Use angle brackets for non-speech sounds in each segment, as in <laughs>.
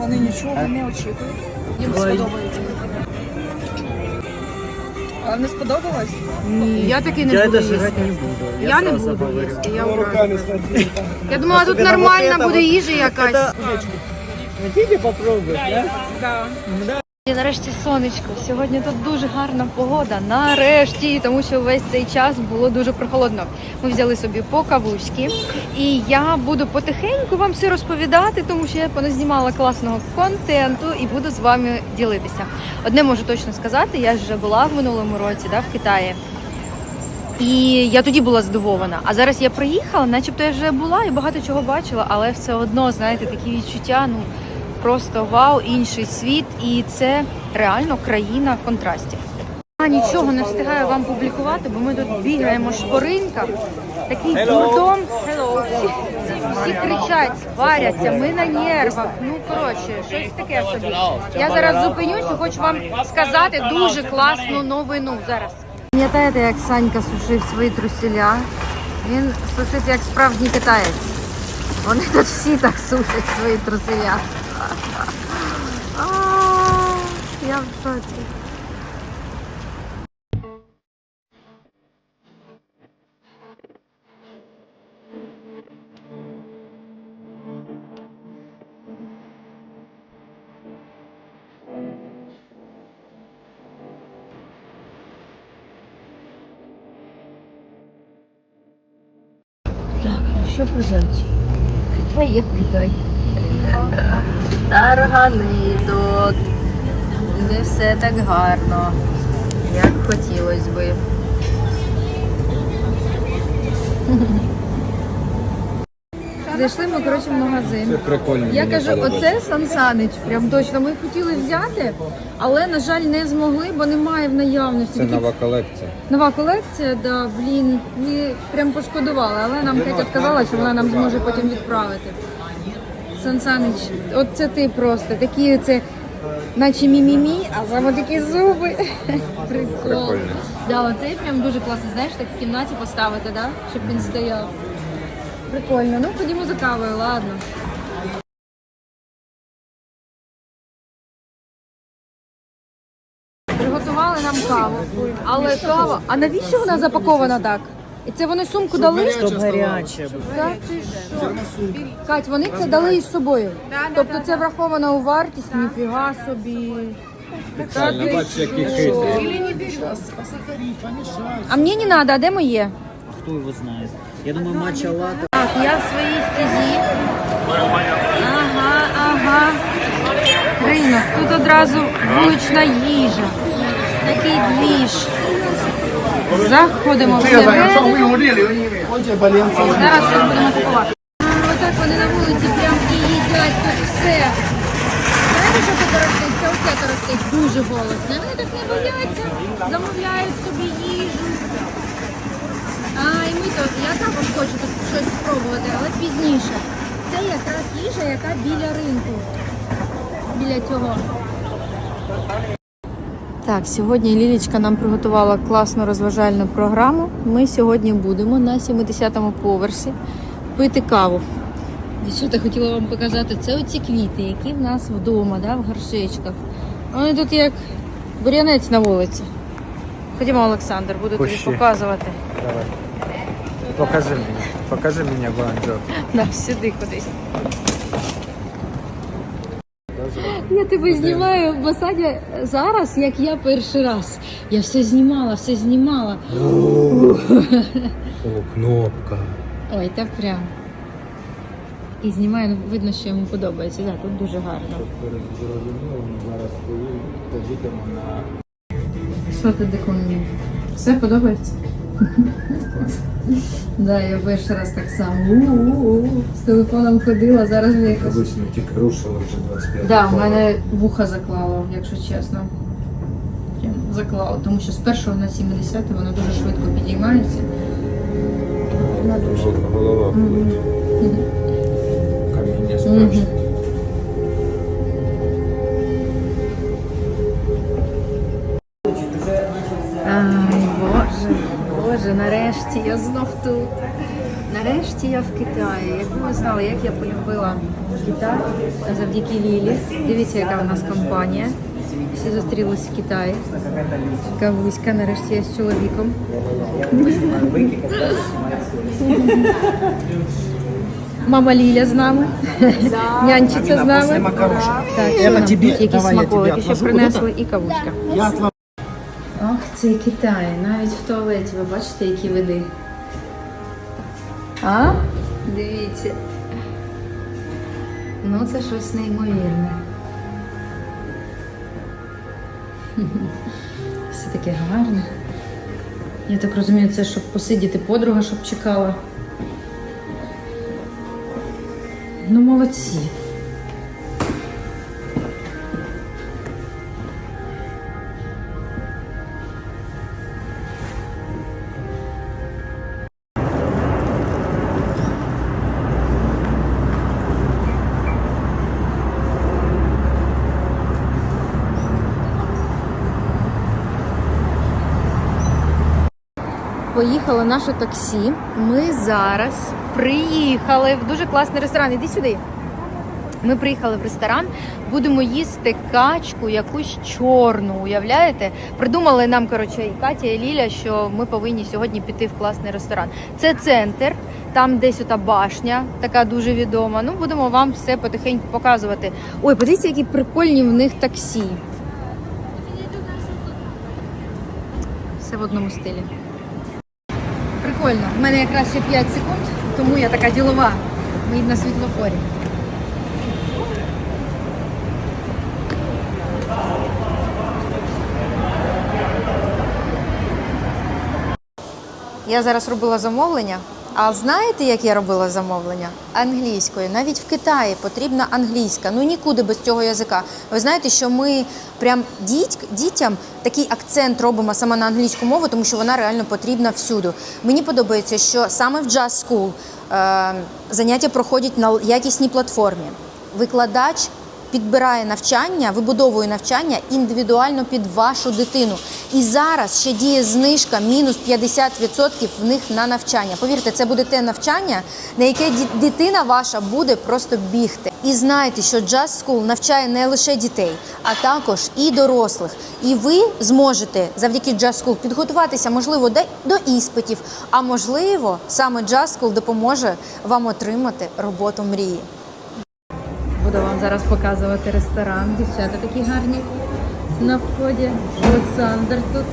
Вони нічого не очікують. Їм сподобається. А не сподобалось? Ні, я таки не Я буду жрать їсти. не буду. Я не сразу буду говорю. їсти, я думала, тут Особенно вот нормальна это буде вот. їжа якась. Хотите попробовать, да? Да. І нарешті сонечко. Сьогодні тут дуже гарна погода. Нарешті, тому що весь цей час було дуже прохолодно. Ми взяли собі по кавуськи, і я буду потихеньку вам все розповідати, тому що я поназнімала класного контенту і буду з вами ділитися. Одне можу точно сказати, я вже була в минулому році, да, в Китаї. І я тоді була здивована. А зараз я приїхала, начебто я вже була і багато чого бачила, але все одно, знаєте, такі відчуття, ну просто вау, інший світ, і це реально країна контрастів. А нічого не встигаю вам публікувати, бо ми тут бігаємо шпоринка. Такий. Hello. Всі, всі кричать, сваряться, ми на нервах. Ну коротше, щось таке собі. Я зараз зупинюсь і хочу вам сказати дуже класну новину зараз. Пам'ятаєте, як Санька сушив свої трусіля? Він сушить як справжній китаєць. Вони тут всі так сушать свої труселя. А, Я в шоці. Так, ну що позаді? Китай як Китай. Таргани тут. Не все так гарно, як хотілося би. <laughs> Зайшли ми, коротше, в магазин. Це прикольно. Я мені кажу, подобається. оце Сан Санич, прям точно. Ми хотіли взяти, але, на жаль, не змогли, бо немає в наявності. Це Такі нова колекція. Нова колекція, да, блін, ми прям пошкодували, але нам Катя сказала, що вона нам зможе потім відправити. Сан Санич, от це ти просто, такі це, наче мімімі, а саме такі зуби. Прикол. Прикольно. Да, оцей прям дуже класний, знаєш, так в кімнаті поставити, да? щоб він стояв. Прикольно. Ну, ходімо за кавою, ладно. Приготували нам каву. Але кава. А навіщо вона запакована так? І це вони сумку дали? Чтоб горячее было. Та ти що? Кать, вони це дали із собою. Тобто це враховано у вартість, ніфіга собі. Та ти бачиш, які що? хитрі. А мені не треба, а де моє? Кто его знает? Я думаю, матча лата. Так, я в своїй стезі. Ага, ага. Ринок. Тут одразу вулична їжа. Такий двіж. Заходимо всередину. Зараз щось будемо купувати. Отак вони на вулиці прям і їдять тут все. Знаєте, що тут ростить? Це оце ростить дуже голосно. Вони так не бояться, замовляють собі їжу. А, і ми тут, я також хочу тут щось спробувати, але пізніше. Це якраз їжа, яка біля ринку. Біля цього. Так, сьогодні Лілічка нам приготувала класну розважальну програму. Ми сьогодні будемо на 70-му поверсі пити каву. Дівчата хотіла вам показати, це оці квіти, які в нас вдома, да, в горшечках. Вони тут як бур'янець на вулиці. Ходімо, Олександр, буду тобі Пущі. показувати. Давай. Покажи мені. Покажи мені Гуанчжоу. <laughs> Да, сюди кудись. Я тебе знімаю в осаді зараз, як я перший раз. Я все знімала, все знімала. О, кнопка. Ой, так прям. І знімаю, ну, видно, що йому подобається. Так, тут дуже гарно. Зараз стоїть, на Що ти деконі? Все подобається? Да, я перший раз так само. У-у-у. З телефоном ходила, зараз вже якось. Обично тільки рушили вже 25 Да, в мене вуха заклало, якщо чесно. Прям заклало, тому що з першого на 70 воно дуже швидко підіймається. На дуже. Голова болить. Каміння Мгм. Боже, нарешті я знов тут. Нарешті я в Китаї. Якби ви знали, як я полюбила Китай завдяки Лілі. Дивіться, яка у нас компанія. Всі зустрілися в Китаї. Кавуська нарешті я з чоловіком. Мама Ліля з нами. Нянчиться з нами. Так, що нам тут якісь смаколики ще принесли і кавуська. Цей Китай, навіть в туалеті ви бачите, які види. А? Дивіться. Ну, це щось неймовірне. <laughs> Все таке гарне. Я так розумію, це щоб посидіти подруга, щоб чекала. Ну, молодці. Поїхало наше таксі. Ми зараз приїхали в дуже класний ресторан. Іди сюди. Ми приїхали в ресторан, будемо їсти качку, якусь чорну. Уявляєте? Придумали нам коротше і Катя, і Ліля, що ми повинні сьогодні піти в класний ресторан. Це центр, там десь ота башня, така дуже відома. Ну, будемо вам все потихеньку показувати. Ой, подивіться, які прикольні в них таксі. Все в одному стилі. Прикольно. У мене якраз ще 5 секунд, тому я така ділова. Ми на світлофорі. Я зараз робила замовлення. А знаєте, як я робила замовлення? Англійською. Навіть в Китаї потрібна англійська. Ну нікуди без цього язика. Ви знаєте, що ми прям діть, дітям такий акцент робимо саме на англійську мову, тому що вона реально потрібна всюди. Мені подобається, що саме в Jazz School е, заняття проходять на якісній платформі. Викладач підбирає навчання, вибудовує навчання індивідуально під вашу дитину. І зараз ще діє знижка мінус 50% в них на навчання. Повірте, це буде те навчання, на яке дитина ваша буде просто бігти. І знайте, що Just School навчає не лише дітей, а також і дорослих. І ви зможете завдяки Just School підготуватися, можливо, до іспитів, а можливо, саме Just School допоможе вам отримати роботу мрії. Буду вам зараз показувати ресторан. Дівчата такі гарні на вході. Олександр тут.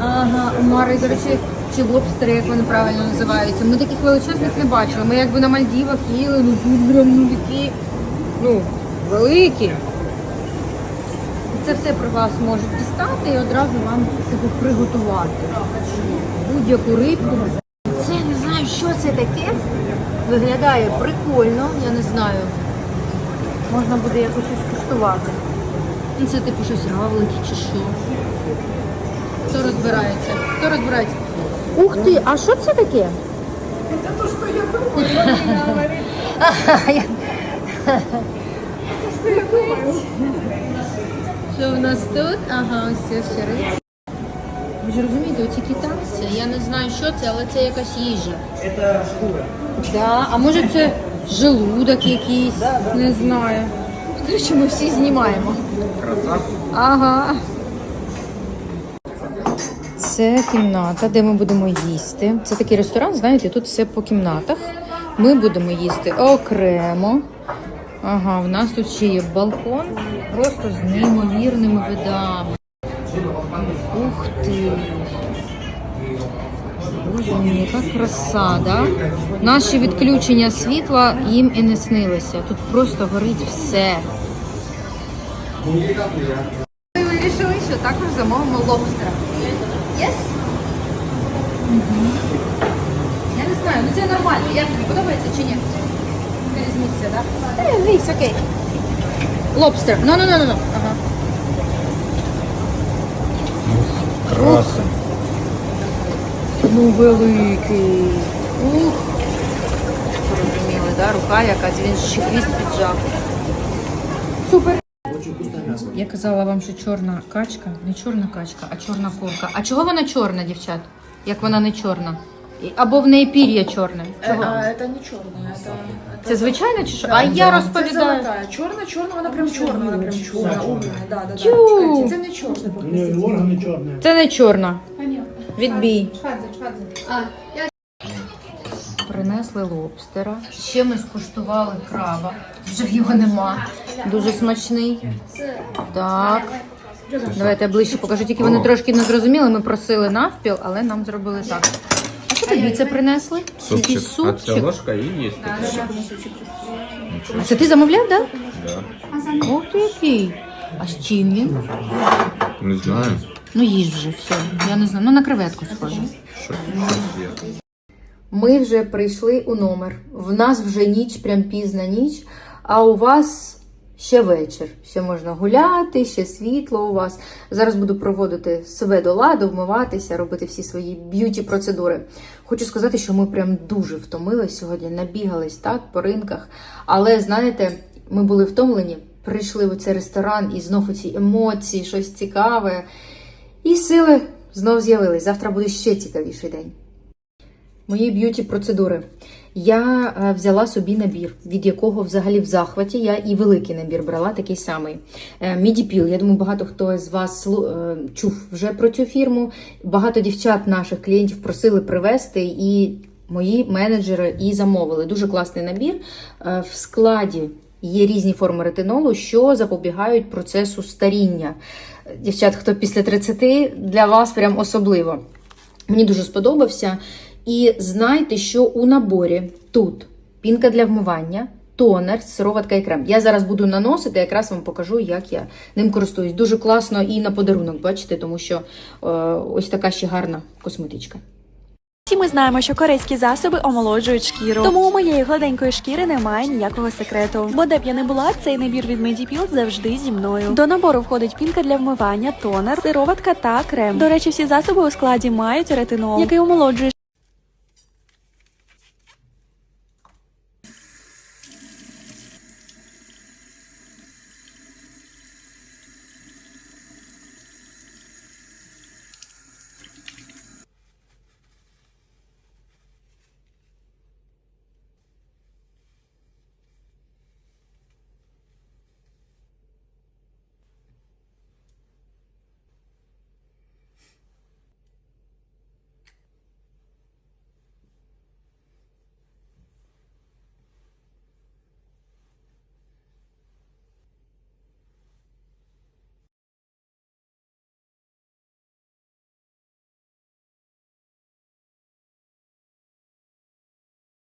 Ага, Мари, до речі, чи лобстери, як вони правильно називаються. Ми таких величезних не бачили. Ми якби на Мальдівах їли, ну тут прям ну такі, ну, великі. Це все при вас можуть дістати і одразу вам типу, приготувати. Будь-яку рибку. Це не знаю, що це таке. Виглядає прикольно, я не знаю. Можна буде якось і скуштувати. Ну, Це типу щось равлики чи що. Хто розбирається? Хто розбирається? Ух ти, а що це таке? Це то, що я думаю, <laughs> Що в нас тут? Ага, ось це ще. Ви ж розумієте, оці китайці, я не знаю, що це, але це якась їжа. Это шкура. Да, а може це желудок якийсь? Не знаю. Коротше, ми всі знімаємо. Ага. Це кімната, де ми будемо їсти. Це такий ресторан, знаєте, тут все по кімнатах. Ми будемо їсти окремо. Ага, в нас тут ще є балкон, просто з неймовірними видами. Ух ти! Боже мій, яка краса, да? Наші відключення світла їм і не снилися. Тут просто горить все. Ми вирішили, що також замовимо лобстера. Yes? Я не знаю, ну це нормально. Як тобі подобається чи ні? Не різниця, так? Да? Весь, окей. Лобстер. Ну, ну, ну, ну. Ага. Красен. Ну, великий. Ух. Зрозуміли, да? Рука якась, він ще хвіст піджав. Супер. Я казала вам, що чорна качка, не чорна качка, а чорна курка. А чого вона чорна, дівчат? Як вона не чорна? Або в неї пір'я чорне. Чого? А, это не черная, это... Це звичайно чи що? А я розповідаю. золотая. Черная, черная, она прям черная, она прям черная, умная, да, да, да. Це не органи чорні. Це не чорна. Відбій. Принесли лобстера. Ще ми скуштували краба. Вже його нема. Дуже смачний. Так. Давайте я ближче покажу. Тільки вони трошки не зрозуміли. Ми просили навпіл, але нам зробили так. А що тобі це принесли? Якийсь А це супчик. ложка і є. А це ти замовляв, так? Да. Да? Ох ти який. А з чим він? Не знаю, Ну їж вже все. Я не знаю. Ну на креветку схоже. що є. Ми вже прийшли у номер. В нас вже ніч, прям пізна ніч, а у вас ще вечір. Ще можна гуляти, ще світло у вас. Зараз буду проводити себе до ладу, вмиватися, робити всі свої б'юті процедури. Хочу сказати, що ми прям дуже втомились сьогодні, набігались так по ринках. Але знаєте, ми були втомлені, прийшли в цей ресторан і знов ці емоції, щось цікаве. І сили знов з'явились. Завтра буде ще цікавіший день. Мої б'юті процедури. Я е, взяла собі набір, від якого взагалі в захваті я і великий набір брала, такий самий. Е, Мідіпіл. Я думаю, багато хто з вас е, чув вже про цю фірму. Багато дівчат наших клієнтів просили привезти, і мої менеджери і замовили. Дуже класний набір. В складі є різні форми ретинолу, що запобігають процесу старіння. Дівчат, хто після 30, для вас прям особливо. Мені дуже сподобався. І знайте, що у наборі тут пінка для вмивання, тонер, сироватка і крем. Я зараз буду наносити, якраз вам покажу, як я ним користуюсь. Дуже класно і на подарунок, бачите, тому що е, ось така ще гарна косметичка. Всі ми знаємо, що корейські засоби омолоджують шкіру. Тому у моєї гладенької шкіри немає ніякого секрету. Бо де б я не була, цей набір від Medipil завжди зі мною. До набору входить пінка для вмивання, тонер, сироватка та крем. До речі, всі засоби у складі мають ретинол, який омолоджує